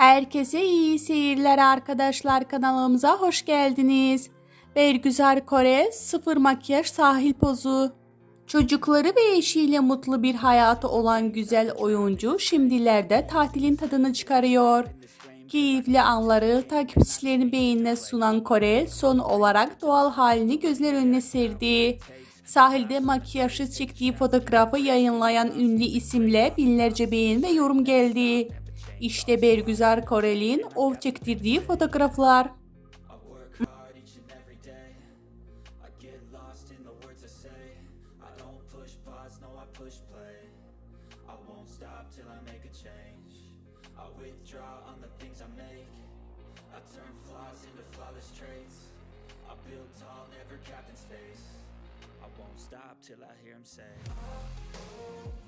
Herkese iyi seyirler arkadaşlar kanalımıza hoş geldiniz. Bergüzar Kore sıfır makyaj sahil pozu. Çocukları ve eşiyle mutlu bir hayatı olan güzel oyuncu şimdilerde tatilin tadını çıkarıyor. Keyifli anları takipçilerin beğenine sunan Kore son olarak doğal halini gözler önüne serdi. Sahilde makyajsız çektiği fotoğrafı yayınlayan ünlü isimle binlerce beğeni ve yorum geldi. İşte Bergüzar Koreli'nin ov çektirdiği fotoğraflar. till I hear him say.